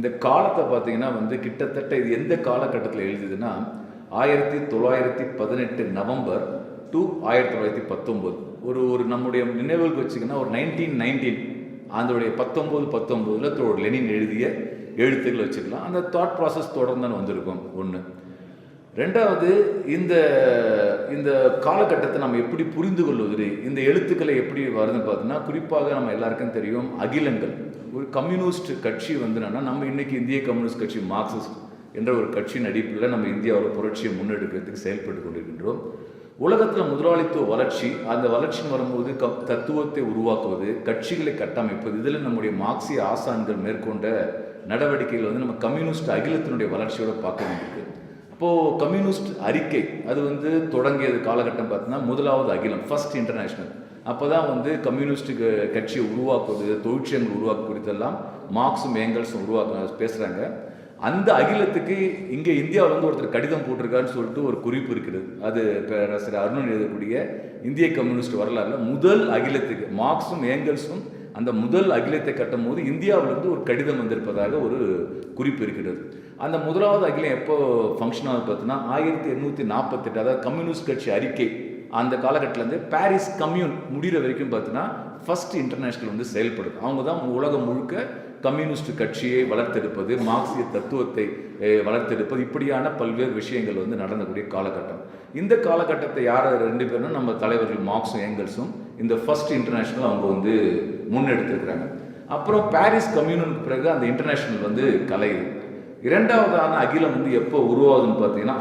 இந்த காலத்தை பார்த்தீங்கன்னா வந்து கிட்டத்தட்ட இது எந்த காலகட்டத்தில் எழுதுதுன்னா ஆயிரத்தி தொள்ளாயிரத்தி பதினெட்டு நவம்பர் டு ஆயிரத்தி தொள்ளாயிரத்தி பத்தொம்போது. ஒரு ஒரு நம்முடைய நினைவுகளுக்கு வச்சுக்கன்னா ஒரு நைன்டீன் நைன்டீன் அதனுடைய பத்தொம்போது பத்தொம்போதில் தோ லெனின் எழுதிய எழுத்துக்கள் வச்சுக்கலாம். அந்த தாட் ப்ராசஸ் தொடர்ந்து வந்திருக்கும். ஒன்று ரெண்டாவது இந்த இந்த காலகட்டத்தை நம்ம எப்படி புரிந்து கொள்வது இந்த எழுத்துக்களை எப்படி வருதுன்னு பார்த்தீங்கன்னா குறிப்பாக நம்ம எல்லாருக்கும் தெரியும் அகிலங்கள். ஒரு கம்யூனிஸ்ட் கட்சி வந்து என்னன்னா நம்ம இன்றைக்கி இந்திய கம்யூனிஸ்ட் கட்சி மார்க்சிஸ்ட் என்ற ஒரு கட்சியின் அடிப்படையில் நம்ம இந்தியாவில் புரட்சியை முன்னெடுக்கிறதுக்கு செயல்பட்டு கொண்டிருக்கின்றோம். உலகத்தில் முதலாளித்துவ வளர்ச்சி அந்த வளர்ச்சின்னு வரும்போது க தத்துவத்தை உருவாக்குவது கட்சிகளை கட்டமைப்பது இதில் நம்முடைய மார்க்சிய ஆசான்கள் மேற்கொண்ட நடவடிக்கைகள் வந்து நம்ம கம்யூனிஸ்ட் அகிலத்தினுடைய வளர்ச்சியோட பார்க்க வேண்டியிருக்கு. இப்போது கம்யூனிஸ்ட் அறிக்கை அது வந்து தொடங்கியது காலகட்டம் பார்த்தீங்கன்னா முதலாவது அகிலம் ஃபர்ஸ்ட் இன்டர்நேஷ்னல் அப்போ தான் வந்து கம்யூனிஸ்ட் கட்சியை உருவாக்குவது தொழிற்சங்கங்கள் உருவாக்கு குறித்தெல்லாம் மார்க்ஸும் ஏங்கல்ஸும் உருவாக்க பேசுகிறாங்க அந்த அகிலத்துக்கு இங்கே இந்தியாவில் வந்து ஒருத்தர் கடிதம் போட்டிருக்காருன்னு சொல்லிட்டு ஒரு குறிப்பு இருக்குது. அது பேராசிரியர் அருணன் எழுதக்கூடிய இந்திய கம்யூனிஸ்ட் வரலாறுல முதல் அகிலத்துக்கு மார்க்ஸும் ஏங்கல்ஸும் அந்த முதல் அகிலத்தை கட்டும் போது இந்தியாவிலிருந்து ஒரு கடிதம் வந்திருப்பதாக ஒரு குறிப்பு இருக்கிறது. அந்த முதலாவது அகிலம் எப்போ ஃபங்க்ஷன் ஆகுது பார்த்தீங்கன்னா ஆயிரத்தி எண்ணூற்றி நாற்பத்தெட்டு அதாவது கம்யூனிஸ்ட் கட்சி அறிக்கை அந்த காலகட்டத்திலேருந்து பாரிஸ் கம்யூன் முடிகிற வரைக்கும் பார்த்தீங்கன்னா ஃபர்ஸ்ட் இன்டர்நேஷனல் வந்து செயல்படுது. அவங்க தான் உலகம் முழுக்க கம்யூனிஸ்ட் கட்சியை வளர்த்தெடுப்பது மார்க்சிய தத்துவத்தை வளர்த்தெடுப்பது இப்படியான பல்வேறு விஷயங்கள் வந்து நடந்தக்கூடிய காலகட்டம். இந்த காலகட்டத்தை யார் ரெண்டு பேரும் நம்ம தலைவர்கள் மார்க்ஸும் ஏங்கல்ஸும் இந்த ஃபர்ஸ்ட் இன்டர்நேஷ்னல் அவங்க வந்து முன்னெடுத்துருக்குறாங்க. அப்புறம் பாரிஸ் கம்யூனுக்கு பிறகு அந்த இன்டர்நேஷ்னல் வந்து கலையுது. இரண்டாவதான அகிலம் வந்து எப்போ உருவாகுதுன்னு பார்த்தீங்கன்னா